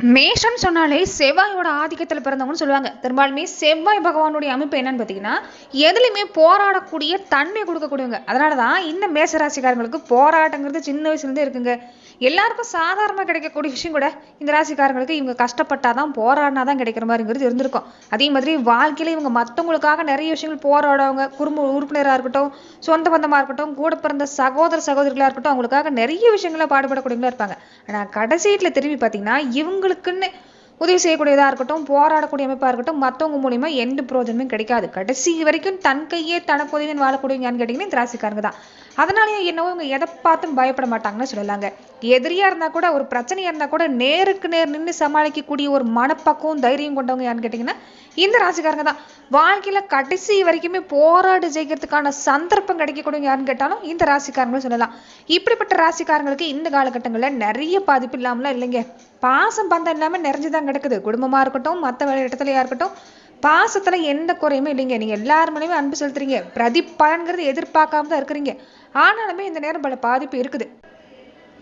மேஷம் சொன்னாலே செவ்வாயோட ஆதிக்கத்தில் பிறந்தவங்கன்னு சொல்லுவாங்க. பெரும்பாலுமே செவ்வாய் பகவானுடைய அமைப்பு என்னன்னு பார்த்தீங்கன்னா எதுலையுமே போராடக்கூடிய தன்மை கொடுக்கக்கூடியவங்க. அதனால தான் இந்த மேசராசிக்காரங்களுக்கு போராட்டங்கிறது சின்ன வயசுலேருந்தே இருக்குங்க. எல்லாருக்கும் சாதாரணமாக கிடைக்கக்கூடிய விஷயம் கூட இந்த ராசிக்காரங்களுக்கு இவங்க கஷ்டப்பட்டாதான் போராடினா தான் கிடைக்கிற மாதிரிங்கிறது இருந்திருக்கும். அதே மாதிரி வாழ்க்கையில இவங்க மற்றவங்களுக்காக நிறைய விஷயங்கள் போராடவங்க குடும்ப உறுப்பினராக இருக்கட்டும் சொந்த பந்தமாக இருக்கட்டும் கூட பிறந்த சகோதர சகோதரிகளாக இருக்கட்டும் அவங்களுக்காக நிறைய விஷயங்களை பாடுபடக்கூடியவங்களா இருப்பாங்க. ஆனால் கடைசியில் திரும்பி பார்த்தீங்கன்னா இவங்களுக்குன்னு உதவி செய்யக்கூடியதாக இருக்கட்டும் போராடக்கூடிய அமைப்பாக இருக்கட்டும் மற்றவங்க மூலியமா எந்த பிரோஜனமும் கிடைக்காது. கடைசி வரைக்கும் தன் கையே தனக்கு உதவின்னு வாழக்கூடியவங்கன்னு கேட்டிங்கன்னா இந்த ராசிக்காரங்க தான். அதனாலயே என்னவோ இவங்க எதை பார்த்தும் பயப்பட மாட்டாங்கன்னு சொல்லலாங்க. எதிரியாக இருந்தால் கூட ஒரு பிரச்சனையாக இருந்தால் கூட நேருக்கு நேர் நின்று சமாளிக்கக்கூடிய ஒரு மனப்பக்குவம் தைரியம் கொண்டவங்க யான்னு கேட்டிங்கன்னா இந்த ராசிக்காரங்க தான். வாழ்க்கையில் கடைசி வரைக்குமே போராடி ஜெயிக்கிறதுக்கான சந்தர்ப்பம் கிடைக்கக்கூடிய யாருன்னு கேட்டாலும் இந்த ராசிக்காரங்களும் சொல்லலாம். இப்படிப்பட்ட ராசிக்காரங்களுக்கு இந்த காலகட்டங்களில் நிறைய பாதிப்பு இல்லாமலாம் இல்லைங்க. பாசம் பந்தம் இல்லாம நிறைஞ்சுதான் கிடக்குது குடும்பமா இருக்கட்டும் மற்ற இடத்துலயா இருக்கட்டும் பாசத்துல எந்த குறையுமே இல்லைங்க. நீங்க எல்லார் மேலேயுமே அன்பு செலுத்துறீங்க. பிரதிபலன்கிறது எதிர்பார்க்காம தான் இருக்கிறீங்க. ஆனாலுமே இந்த நேரம் பல பாதிப்பு இருக்குது.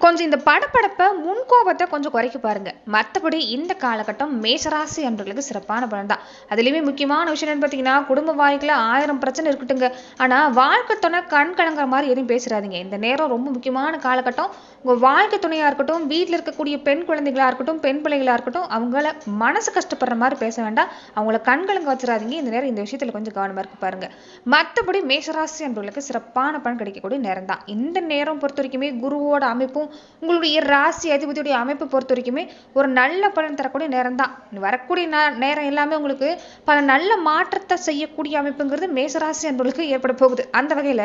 கொஞ்சம் இந்த படப்படப்பை முன்கோபத்தை கொஞ்சம் குறைக்க பாருங்க. மற்றபடி இந்த காலகட்டம் மேசராசி அன்பர்களுக்கு சிறப்பான பலன் தான் அதுலேயுமே முக்கியமான விஷயம் என்னன்னு பார்த்தீங்கன்னா குடும்ப வாழ்க்கையில் ஆயிரம் பிரச்சனை இருக்கட்டுங்க ஆனால் வாழ்க்கை துணை கண் கலங்குற மாதிரி எதுவும் பேசுறாதீங்க. இந்த நேரம் ரொம்ப முக்கியமான காலகட்டம். உங்கள் வாழ்க்கை துணையாக இருக்கட்டும் வீட்டில் இருக்கக்கூடிய பெண் குழந்தைகளாக இருக்கட்டும் பெண் பிள்ளைகளாக இருக்கட்டும் அவங்கள மனசு கஷ்டப்படுற மாதிரி பேச வேண்டாம். அவங்கள கண் கலங்க வச்சிடாதீங்க இந்த நேரம் இந்த விஷயத்தில் கொஞ்சம் கவனமாக இருக்கு பாருங்க. மற்றபடி மேசராசி அன்பர்களுக்கு சிறப்பான பலன் கிடைக்கக்கூடிய நேரம் தான் இந்த நேரம் பொறுத்த வரைக்குமே குருவோட அமைப்பும் உங்களுடைய ராசி அதிபதியுடைய அமைப்பு பொறுத்த வரைக்குமே ஒரு நல்ல பலன் தரக்கூடிய நேரம் தான் வரக்கூடிய நேரம் எல்லாமே உங்களுக்கு பல நல்ல மாற்றத்தை செய்யக்கூடிய அமைப்புங்கிறது மேசராசி அன்பர்களுக்கு ஏற்பட போகுது. அந்த வகையில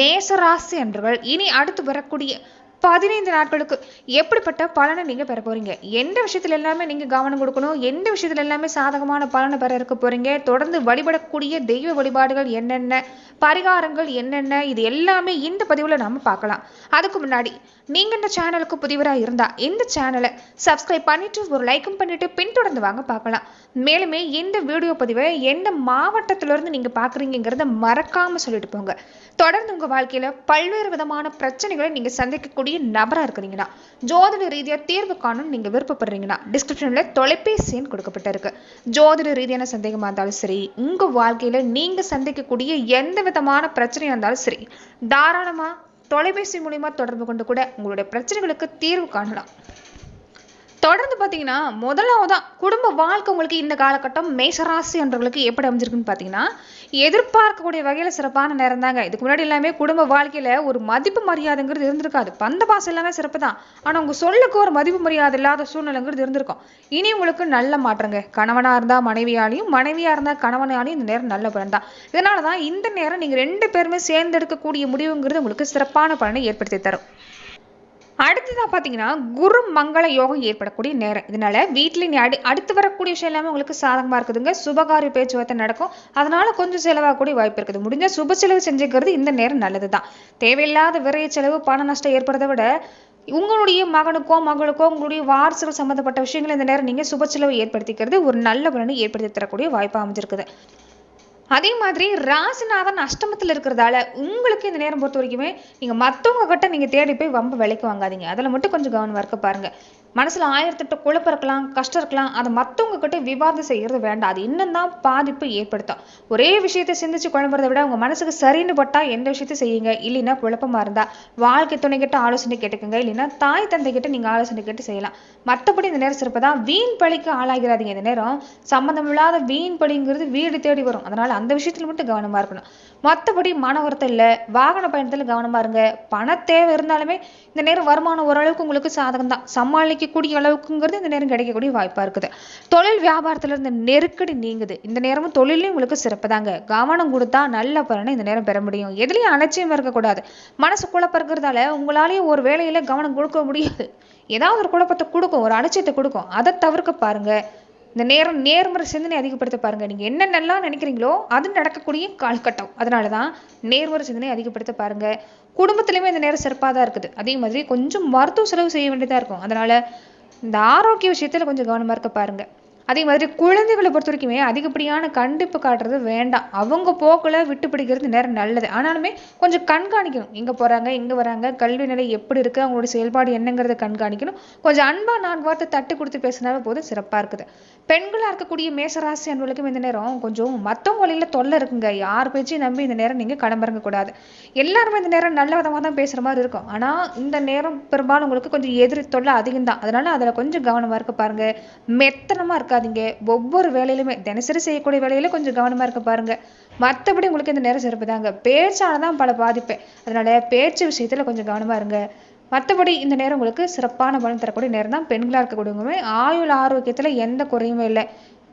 மேசராசி அன்பர்கள் இனி அடுத்து வரக்கூடிய பதினைந்து நாட்களுக்கு எப்படிப்பட்ட பலனை நீங்கள் பெற போகிறீங்க எந்த விஷயத்துல எல்லாமே நீங்கள் கவனம் கொடுக்கணும்? எந்த விஷயத்துல எல்லாமே சாதகமான பலனை பெற இருக்க போகிறீங்க தொடர்ந்து வழிபடக்கூடிய தெய்வ வழிபாடுகள் என்னென்ன? பரிகாரங்கள் என்னென்ன? இது எல்லாமே இந்த பதிவில் நம்ம பார்க்கலாம். அதுக்கு முன்னாடி நீங்கள் இந்த சேனலுக்கு புதிவராக இருந்தால் இந்த சேனலை சப்ஸ்கிரைப் பண்ணிட்டு ஒரு லைக்கும் பண்ணிட்டு பின்தொடர்ந்து வாங்க பார்க்கலாம். மேலுமே இந்த வீடியோ பதிவை எந்த மாவட்டத்திலிருந்து நீங்கள் பார்க்குறீங்கிறத மறக்காமல் சொல்லிட்டு போங்க. தொடர்ந்து உங்கள் வாழ்க்கையில் பல்வேறு விதமான பிரச்சனைகளை நீங்கள் சந்திக்கக்கூடிய நபராக இருக்கிறீங்கன்னா ஜோதிட ரீதியாக தீர்வு காணும் நீங்கள் விருப்பப்படுறீங்கன்னா டிஸ்கிரிப்ஷனில் தொலைபேசி எண் கொடுக்கப்பட்டிருக்கு. ஜோதிட ரீதியான சந்தேகமாக இருந்தாலும் சரி உங்கள் வாழ்க்கையில் நீங்கள் சந்திக்கக்கூடிய எந்த விதமான பிரச்சனையாக இருந்தாலும் சரி தாராளமாக தொலைபேசி மூலிமா தொடர்பு கொண்டு கூட உங்களுடைய பிரச்சனைகளுக்கு தீர்வு காணலாம். தொடர்ந்து பார்த்தீங்கன்னா முதலாவதா குடும்ப வாழ்க்கை உங்களுக்கு இந்த காலகட்டம் மேசராசி என்றவர்களுக்கு எப்படி அமைஞ்சிருக்குன்னு பார்த்தீங்கன்னா எதிர்பார்க்கக்கூடிய வகையில் சிறப்பான நேரம் தாங்க. இதுக்கு முன்னாடி எல்லாமே குடும்ப வாழ்க்கையில் ஒரு மதிப்பு மரியாதைங்கிறது இருந்திருக்காது. பந்த பாசம் எல்லாமே சிறப்பு தான். ஆனால் உங்கள் சொல்லுக்கு ஒரு மதிப்பு மரியாதை இல்லாத சூழ்நிலைங்கிறது இருந்திருக்கும். இனி உங்களுக்கு நல்ல மாற்றங்க. கணவனாக இருந்தால் மனைவியாலையும் மனைவியாக இருந்தால் கணவனாலையும் இந்த நேரம் நல்ல பலன் தான். இதனால தான் இந்த நேரம் நீங்கள் ரெண்டு பேருமே சேர்ந்தெடுக்கக்கூடிய முடிவுங்கிறது உங்களுக்கு சிறப்பான பலனை ஏற்படுத்தி தரும். அடுத்ததாக பார்த்தீங்கன்னா குரு மங்கள யோகம் ஏற்படக்கூடிய நேரம். இதனால வீட்டுல நீ அடுத்து வரக்கூடிய விஷயம் எல்லாமே உங்களுக்கு சாதகமாக இருக்குதுங்க. சுபகாரிய பேச்சுவார்த்தை நடக்கும். அதனால கொஞ்சம் செலவாகக்கூடிய வாய்ப்பு இருக்குது. முடிஞ்ச சுப செலவு செஞ்சுக்கிறது இந்த நேரம் நல்லது தான் தேவையில்லாத விரைய செலவு பண நஷ்டம் ஏற்படுறதை விட உங்களுடைய மகனுக்கோ மகளுக்கோ உங்களுடைய வாரிசுகள் சம்மந்தப்பட்ட விஷயங்களை இந்த நேரம் நீங்கள் சுப செலவு ஏற்படுத்திக்கிறது ஒரு நல்ல பலனை ஏற்படுத்தி தரக்கூடிய வாய்ப்பு அமைஞ்சிருக்குது. அதே மாதிரி ராசிநாதன் அஷ்டமத்தில் இருக்கிறதால உங்களுக்கு இந்த நேரம் பொறுத்த வரைக்குமே நீங்கள் மற்றவங்க கிட்ட நீங்கள் தேடி போய் வம்ப விலைக்கு வாங்காதீங்க. அதில் மட்டும் கொஞ்சம் கவனமாக இருக்க பாருங்கள் மனசில் ஆயிரத்தெட்டு குழப்பம் இருக்கலாம் கஷ்டம் இருக்கலாம். அதை மற்றவங்க கிட்ட விவாதம் செய்கிறது வேண்டாம். அது இன்னும் தான் பாதிப்பு ஏற்படுத்தும். ஒரே விஷயத்தை சிந்திச்சு குழம்புறதை விட உங்கள் மனசுக்கு சரின்னு பட்டால் எந்த விஷயத்தையும் செய்யுங்க. இல்லைன்னா குழப்பமாக இருந்தால் வாழ்க்கை துணை கிட்ட ஆலோசனை கேட்டுக்கோங்க. இல்லைன்னா தாய் தந்தை கிட்ட நீங்கள் ஆலோசனை கேட்டு செய்யலாம். மற்றபடி இந்த நேரம் சிறப்பு தான். வீண் பழிக்கு ஆளாகிறாதீங்க. இந்த நேரம் சம்மந்தம் இல்லாத வீண் பழிங்கிறது வீடு தேடி வரும். அதனால் அந்த விஷயத்துல மட்டும் கவனமாக இருக்கணும். மற்றபடி மன வருத்தம் இல்லை. வாகன பயணத்தில் கவனமாக இருங்க. பண தேவை இருந்தாலுமே இந்த நேரம் வருமானம் ஓரளவுக்கு உங்களுக்கு சாதகம் தான் கிடைக்கக்கூடிய அளவுக்குங்கிறது இந்த நேரம் கிடைக்கக்கூடிய வாய்ப்பா இருக்குது. தொழில் வியாபாரத்துல இருந்த நெருக்கடி நீங்குது. இந்த நேரமும் தொழிலையும் உங்களுக்கு சிறப்பு தாங்க கவனம் கொடுத்தா நல்ல பலனை இந்த நேரம் பெற முடியும். எதுலயும் அலட்சியம் இருக்கக்கூடாது. மனசு குழப்பம் இருக்கிறதால உங்களாலேயே ஒரு வேலையில் கவனம் கொடுக்க முடியாது. ஏதாவது ஒரு குழப்பத்தை கொடுக்கும். ஒரு அலட்சியத்தை கொடுக்கும். அதை தவிர்க்க பாருங்க. இந்த நேரம் நேர்மறை சிந்தனை அதிகப்படுத்த பாருங்கள் நீங்கள் என்ன என்னென்னலாம் நினைக்கிறீங்களோ அது நடக்கக்கூடிய காலகட்டம். அதனால தான் நேர்மறை சிந்தனை அதிகப்படுத்த பாருங்க. குடும்பத்துலேயுமே இந்த நேரம் சிறப்பாக தான் இருக்குது. அதே மாதிரி கொஞ்சம் மருத்துவ செலவு செய்ய வேண்டியதாக இருக்கும். அதனால இந்த ஆரோக்கிய விஷயத்தில் கொஞ்சம் கவனமாக இருக்க பாருங்க. அதே மாதிரி குழந்தைகளை பொறுத்த வரைக்குமே அதிகப்படியான கண்டிப்பு காட்டுறது வேண்டாம். அவங்க போக்கில் விட்டு பிடிக்கிறது நேரம் நல்லது. ஆனாலுமே கொஞ்சம் கண்காணிக்கணும். எங்கே போகிறாங்க எங்கே வராங்க கல்வி நிலை எப்படி இருக்குது அவங்களோட செயல்பாடு என்னங்கிறத கண்காணிக்கணும். கொஞ்சம் அன்பாக நான்கு வார்த்தை தட்டு கொடுத்து பேசினாலும் போதும் சிறப்பாக இருக்குது. பெண்களாக இருக்கக்கூடிய மேசராசி அன்பர்களுக்கும் இந்த நேரம் கொஞ்சம் மற்றவங்க வழியில் தொல்லை இருக்குங்க. யார் பேச்சையும் நம்பி இந்த நேரம் நீங்கள் கடம்பறங்க கூடாது. எல்லாருமே இந்த நேரம் நல்ல விதமாக தான் பேசுகிற மாதிரி இருக்கும். ஆனால் இந்த நேரம் பெரும்பாலும் உங்களுக்கு கொஞ்சம் எதிரி தொல்லை அதிகம் தான். அதனால் அதில் கொஞ்சம் கவனமாக இருக்க பாருங்க. மெத்தனமாக இருக்காதீங்க. ஒவ்வொரு வேலையிலுமே தினசரி செய்யக்கூடிய வேலையில கொஞ்சம் கவனமாக இருக்க பாருங்க. மற்றபடி உங்களுக்கு இந்த நேரம் சிறப்பு தாங்க பேச்சால தான் பல பாதிப்பு அதனால் பேச்சு விஷயத்தில் கொஞ்சம் கவனமாக இருங்க. மற்றபடி இந்த நேரம் உங்களுக்கு சிறப்பான பலன் தரக்கூடிய நேரம் தான் பெண்களாக இருக்கக்கூடியவங்களுமே ஆயுள் ஆரோக்கியத்தில் எந்த குறையுமே இல்லை.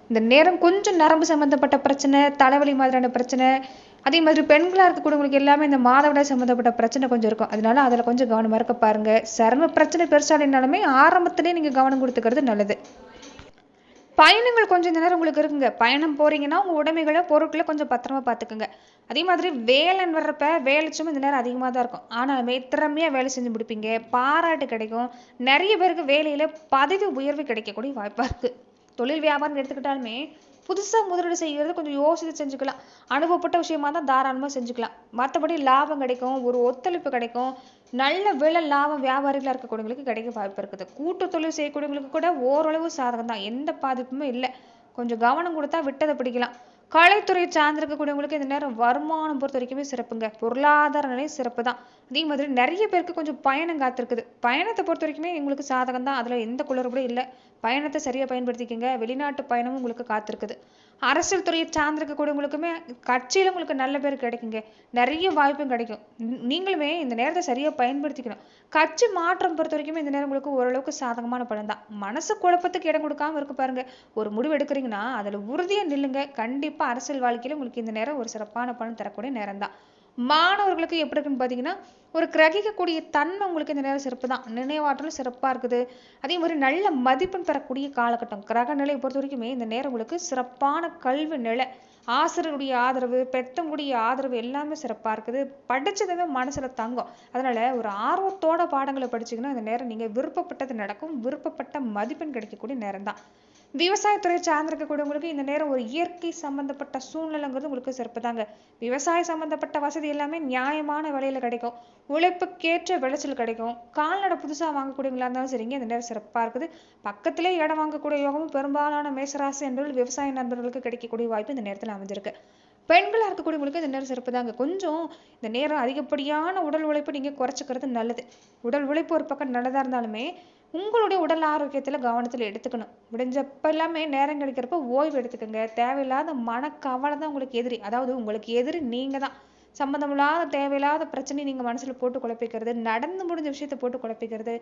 இந்த நேரம் கொஞ்சம் நரம்பு சம்மந்தப்பட்ட பிரச்சனை தலைவலி மாதிரியான பிரச்சனை அதே மாதிரி பெண்களாக இருக்கக்கூடியவங்களுக்கு எல்லாமே இந்த மாதவிடாய் சம்மந்தப்பட்ட பிரச்சனை கொஞ்சம் இருக்கும். அதனால அதில் கொஞ்சம் கவனமாக இருக்க பாருங்கள் சர்ம பிரச்சனை பெருசாக இருந்தாலுமே ஆரம்பத்திலே நீங்கள் கவனம் கொடுத்துக்கிறது நல்லது. பயணங்கள் கொஞ்சம் இந்த நேரம் உங்களுக்கு இருக்குங்க. பயணம் போறீங்கன்னா உங்க உடைமைகளை பொருட்களை கொஞ்சம் பத்திரமா பார்த்துக்குங்க. அதே மாதிரி வேலைன்னு வர்றப்ப வேலை சும்மா இந்த நேரம் அதிகமாக தான் இருக்கும். ஆனாலுமே திறமையாக வேலை செஞ்சு முடிப்பீங்க. பாராட்டு கிடைக்கும். நிறைய பேருக்கு வேலையில் பதவி உயர்வு கிடைக்கக்கூடிய வாய்ப்பாக இருக்குது தொழில் வியாபாரம் எடுத்துக்கிட்டாலுமே புதுசாக முதலீடு செய்கிறது கொஞ்சம் யோசித்து செஞ்சுக்கலாம். அனுபவப்பட்ட விஷயமா தான் தாராளமாக செஞ்சுக்கலாம். மற்றபடி லாபம் கிடைக்கும். ஒரு ஒத்துழைப்பு கிடைக்கும். நல்ல விலை லாபம் வியாபாரிகளாக இருக்கக்கூடியவங்களுக்கு கிடைக்க வாய்ப்பு இருக்குது. கூட்டு தொழில் செய்யக்கூடியவங்களுக்கு கூட ஓரளவு சாதகம் தான். எந்த பாதிப்புமே இல்லை. கொஞ்சம் கவனம் கொடுத்தா விட்டதை பிடிக்கலாம். கலைத்துறை சார்ந்திருக்கக்கூடியவங்களுக்கு இந்த நேரம் வருமானம் பொறுத்த வரைக்குமே சிறப்புங்க. பொருளாதார நிலை சிறப்பு தான். அதே மாதிரி நிறைய பேருக்கு கொஞ்சம் பயணம் காத்திருக்குது. பயணத்தை பொறுத்த வரைக்குமே உங்களுக்கு சாதகம் தான். அதில் எந்த குளறுபடியும் இல்லை. பயணத்தை சரியாக பயன்படுத்திக்கங்க. வெளிநாட்டு பயணமும் உங்களுக்கு காத்திருக்குது. அரசியல் துறையை சார்ந்திருக்கக்கூடியவங்களுக்குமே கட்சியில உங்களுக்கு நல்ல பேர் கிடைக்குங்க. நிறைய வாய்ப்பும் கிடைக்கும். நீங்களுமே இந்த நேரத்தை சரியாக பயன்படுத்திக்கணும். கட்சி மாற்றம் பொறுத்த வரைக்குமே இந்த நேரம் உங்களுக்கு ஓரளவுக்கு சாதகமான பலன் தான். மனசு குழப்பத்துக்கு இடம் கொடுக்காம இருக்கு பாருங்க. ஒரு முடிவு எடுக்கிறீங்கன்னா அதில் உறுதியாக நில்லுங்க. கண்டிப்பாக அரசியல் வாழ்க்கையில் உங்களுக்கு இந்த நேரம் ஒரு சிறப்பான பலன் தரக்கூடிய நேரம் தான். மாணவர்களுக்கு எப்படி இருக்குன்னு பார்த்தீங்கன்னா ஒரு கிரகிக்கக்கூடிய தன்மை உங்களுக்கு இந்த நேரம் சிறப்பு தான். நினைவாற்றலும் சிறப்பாக இருக்குது. அதே மாதிரி நல்ல மதிப்பெண் பெறக்கூடிய காலகட்டம் கிரக நிலையை பொறுத்த வரைக்குமே இந்த நேரம் உங்களுக்கு சிறப்பான கல்வி நிலை. ஆசிரியருடைய ஆதரவு பெத்தவங்களுடைய ஆதரவு எல்லாமே சிறப்பாக இருக்குது. படித்ததுமே மனசில் தங்கும். அதனால ஒரு ஆர்வத்தோட பாடங்களை படிச்சீங்கன்னா இந்த நேரம் நீங்கள் விருப்பப்பட்டது நடக்கும். விருப்பப்பட்ட மதிப்பெண் கிடைக்கக்கூடிய நேரம் தான். விவசாயத்துறை சார்ந்திருக்கக்கூடியவங்களுக்கு இந்த நேரம் ஒரு இயற்கை சம்மந்தப்பட்ட சூழ்நிலைங்கிறது உங்களுக்கு சிறப்பு தாங்க விவசாய சம்மந்தப்பட்ட வசதி எல்லாமே நியாயமான விலையில் கிடைக்கும். உழைப்புக்கேற்ற விளைச்சல் கிடைக்கும். கால்நடை புதுசாக வாங்கக்கூடியவங்களா இருந்தாலும் சரிங்க இந்த நேரம் சிறப்பாக இருக்குது. பக்கத்திலே இடம் வாங்கக்கூடிய யோகமும் பெரும்பாலான மேசராசி என்பவர்கள் விவசாய நண்பர்களுக்கு கிடைக்கக்கூடிய வாய்ப்பு இந்த நேரத்தில் அமைஞ்சிருக்கு. பெண்களாக இருக்கக்கூடியவங்களுக்கு இந்த நேரம் சிறப்பு தாங்க கொஞ்சம் இந்த நேரம் அதிகப்படியான உடல் உழைப்பு நீங்கள் குறைச்சிக்கிறது நல்லது. உடல் உழைப்பு ஒரு பக்கம் நல்லதாக இருந்தாலுமே உங்களுடைய உடல் ஆரோக்கியத்துல கவனத்துல எடுத்துக்கணும். முடிஞ்சப்ப எல்லாமே நேரம் கிடைக்கிறப்ப ஓய்வு எடுத்துக்கோங்க. தேவையில்லாத மனக்கவலை தான் உங்களுக்கு எதிரி. அதாவது உங்களுக்கு எதிரி நீங்கள் தான் சம்மந்தமில்லாத தேவையில்லாத பிரச்சனையை நீங்க மனசில் போட்டு குழப்பிக்கிறது நடந்து முடிஞ்ச விஷயத்த போட்டு குழப்பிக்கிறது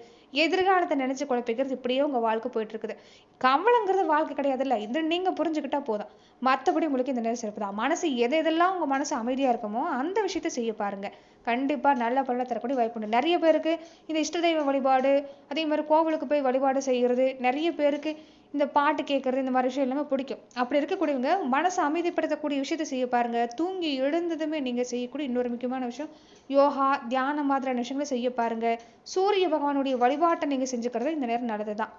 எதிர்காலத்தை நினச்சி குழப்பிக்கிறது இப்படியே உங்கள் வாழ்க்கை போயிட்டு இருக்குது கவலைங்கிறது வாழ்க்கை கிடையாதுல்ல. இது நீங்க புரிஞ்சுக்கிட்டா போதும். மற்றபடி உங்களுக்கு இந்த நேரம் சிறப்பு தான் மனசு எது எதெல்லாம் உங்கள் மனசு அமைதியாக இருக்குமோ அந்த விஷயத்த செய்ய பாருங்க. கண்டிப்பாக நல்ல பலனை தரக்கூடிய வாய்ப்பு உண்டு. நிறைய பேருக்கு இந்த இஷ்ட தெய்வ வழிபாடு அதே மாதிரி கோவிலுக்கு போய் வழிபாடு செய்யறது நிறைய பேருக்கு இந்த பாட்டு கேட்கறது இந்த மாதிரி விஷயம் எல்லாமே பிடிக்கும். அப்படி இருக்கக்கூடியவங்க மனசை அமைதிப்படுத்தக்கூடிய விஷயத்த செய்ய பாருங்க. தூங்கி எழுந்ததுமே நீங்க செய்யக்கூடிய இன்னொரு முக்கியமான விஷயம் யோகா தியானம் மாதிரியான விஷயங்களை செய்ய பாருங்க. சூரிய பகவானுடைய வழிபாட்டை நீங்க செஞ்சுக்கிறது இந்த நேரம் நல்லதுதான்.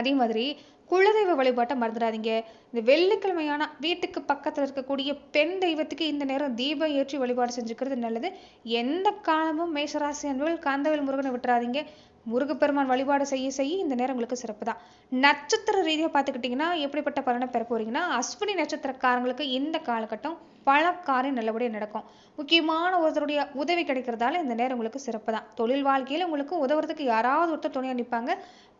அதே மாதிரி குலதெய்வ வழிபாட்டை மறந்துடாதீங்க. இந்த வெள்ளிக்கிழமையான வீட்டுக்கு பக்கத்துல இருக்கக்கூடிய பெண் தெய்வத்துக்கு இந்த நேரம் தீபம் ஏற்றி வழிபாடு செஞ்சுக்கிறது நல்லது. எந்த காலமும் மேஷராசி அன்பர்கள் காந்தவேல் முருகனை விட்டுறாதீங்க. முருகப்பெருமான் வழிபாடு செய்ய செய்ய இந்த நேரம் உங்களுக்கு சிறப்பு தான் நட்சத்திர ரீதியாக பார்த்துக்கிட்டிங்கன்னா எப்படிப்பட்ட பலனை பெற போறீங்கன்னா அஸ்வினி நட்சத்திரக்காரங்களுக்கு இந்த காலகட்டம் பல காரியம் நல்லபடியாக நடக்கும். முக்கியமான ஒருத்தருடைய உதவி கிடைக்கிறதால இந்த நேரம் உங்களுக்கு சிறப்பு தான் தொழில் வாழ்க்கையில் உங்களுக்கு உதவுறதுக்கு யாராவது ஒருத்தர் துணையாக நிற்பாங்க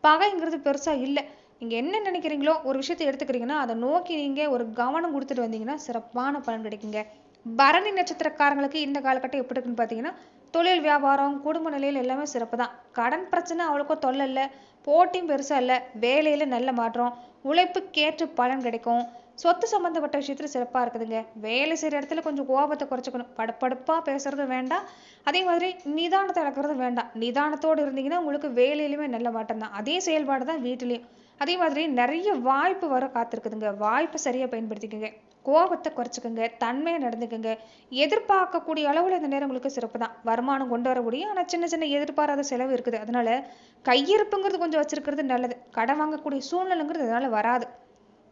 பகைங்கிறது பெருசாக இல்லை. நீங்கள் என்ன நினைக்கிறீங்களோ ஒரு விஷயத்தை எடுத்துக்கிறீங்கன்னா அதை நோக்கி நீங்கள் ஒரு கவனம் கொடுத்துட்டு வந்தீங்கன்னா சிறப்பான பலன் கிடைக்குங்க. பரணி நட்சத்திரக்காரங்களுக்கு இந்த காலகட்டம் எப்படி இருக்குன்னு பார்த்தீங்கன்னா தொழில் வியாபாரம் குடும்ப நிலையில் எல்லாமே சிறப்பு தான் கடன் பிரச்சனை அவ்வளோக்கும் தொல்லை இல்லை. போட்டியும் பெருசாக இல்லை. வேலையில் நல்ல மாற்றம். உழைப்புக்கேற்ற பலன் கிடைக்கும். சொத்து சம்மந்தப்பட்ட விஷயத்தில் சிறப்பாக இருக்குதுங்க. வேலை செய்கிற இடத்துல கொஞ்சம் கோபத்தை குறைச்சிக்கணும். படப்படப்பா பேசுறது வேண்டாம். அதே மாதிரி நிதானத்தை இழக்கிறது வேண்டாம். நிதானத்தோடு இருந்தீங்கன்னா உங்களுக்கு வேலையிலுமே நல்ல மாற்றம் தான். அதே செயல்பாடு தான் வீட்டிலையும். அதே மாதிரி நிறைய வாய்ப்பு வர காத்திருக்குதுங்க. வாய்ப்பை சரியாக பயன்படுத்திக்கோங்க. கோபத்தை குறைச்சிக்கோங்க தன்மையா நடந்துக்கோங்க. எதிர்பார்க்கக்கூடிய அளவுல இந்த நேரம் உங்களுக்கு சிறப்பு தான். வருமானம் கொண்டு வர முடியும். சின்ன சின்ன எதிர்பாராத செலவு இருக்குது. அதனால கையிருப்புங்கிறது கொஞ்சம் வச்சிருக்கிறது நல்லது. கடன் வாங்கக்கூடிய சூழ்நிலைங்கிறது அதனால வராது.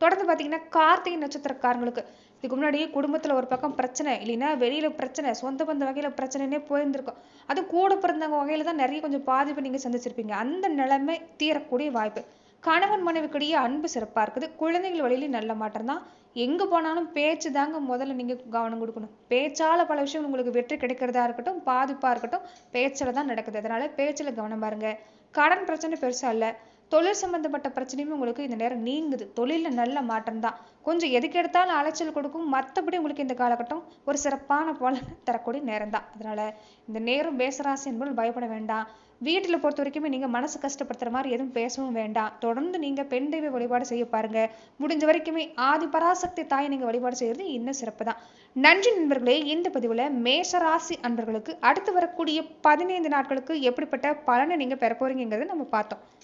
தொடர்ந்து பார்த்தீங்கன்னா கார்த்திகை நட்சத்திரக்காரங்களுக்கு. இதுக்கு முன்னாடி குடும்பத்தில் ஒரு பக்கம் பிரச்சனை. இல்லைன்னா வெளியில் பிரச்சனை. சொந்த பந்த வகையில் பிரச்சனைனே போயிருந்திருக்கும். அது கூட பிறந்தவங்க வகையில் தான் நிறைய கொஞ்சம் பாதிப்பு நீங்கள் சந்திச்சிருப்பீங்க. அந்த நிலைமை தீரக்கூடிய வாய்ப்பு. கணவன் மனைவிக்கிடையே அன்பு சிறப்பாக இருக்குது. குழந்தைகள் வழியிலையும் நல்ல மாற்றம் தான். எங்கே போனாலும் பேச்சு தாங்க முதல்ல நீங்கள் கவனம் கொடுக்கணும். பேச்சால் பல விஷயம் உங்களுக்கு வெற்றி கிடைக்கிறதா இருக்கட்டும் பாதிப்பாக இருக்கட்டும் பேச்சில் தான் நடக்குது. அதனால் பேச்சில் கவனம் பாருங்க. கடன் பிரச்சனை பெருசாக இல்லை. தொழில் சம்பந்தப்பட்ட பிரச்சனையுமே உங்களுக்கு இந்த நேரம் நீங்குது. தொழிலில் நல்ல மாற்றம் தான் கொஞ்சம் எதுக்கு எடுத்தாலும் அலைச்சல் கொடுக்கும். மற்றபடி உங்களுக்கு இந்த காலகட்டம் ஒரு சிறப்பான பலன் தரக்கூடிய நேரம் தான் அதனால இந்த நேரம் பேசராசி என்பது பயப்பட வேண்டாம். வீட்டில் பொறுத்த வரைக்குமே நீங்கள் மனசு கஷ்டப்படுத்துற மாதிரி எதுவும் பேசவும் வேண்டாம். தொடர்ந்து நீங்கள் பெண் தெய்வ வழிபாடு செய்ய பாருங்க. முடிஞ்ச வரைக்குமே ஆதி பராசக்தி தாயை நீங்கள் வழிபாடு செய்யறது இன்னும் சிறப்பு தான் நன்றி நண்பர்களே இந்த பதிவில் மேஷராசி அன்பர்களுக்கு அடுத்து வரக்கூடிய பதினைந்து நாட்களுக்கு எப்படிப்பட்ட பலனை நீங்கள் பெற போறீங்கிறத நம்ம பார்த்தோம்.